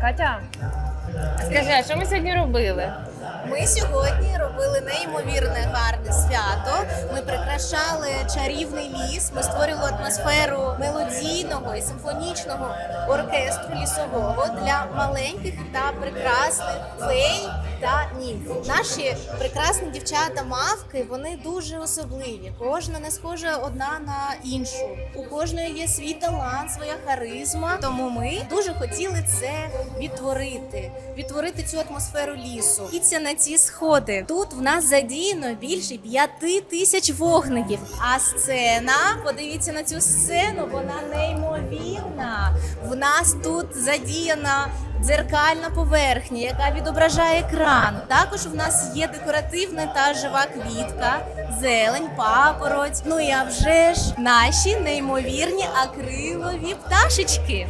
Катя, скажи, а що ми сьогодні робили? Ми сьогодні робили неймовірне гарне свято. Ми прикрашали чарівний ліс. Ми створювали атмосферу мелодійного і симфонічного оркестру лісового для маленьких та прекрасних фей та німф. Наші прекрасні дівчата мавки вони дуже особливі. Кожна не схожа одна на іншу. У кожної є свій талант, своя харизма. Тому ми дуже хотіли це відтворити, відтворити цю атмосферу лісу. І це на ці сходи. Тут в нас задіяно більше п'яти тисяч вогників. А сцена, подивіться на цю сцену, вона неймовірна. В нас тут задіяна. Дзеркальна поверхня, яка відображає екран. Також в нас є декоративна та жива квітка, зелень, папороть. Ну і а вже ж наші неймовірні акрилові пташечки.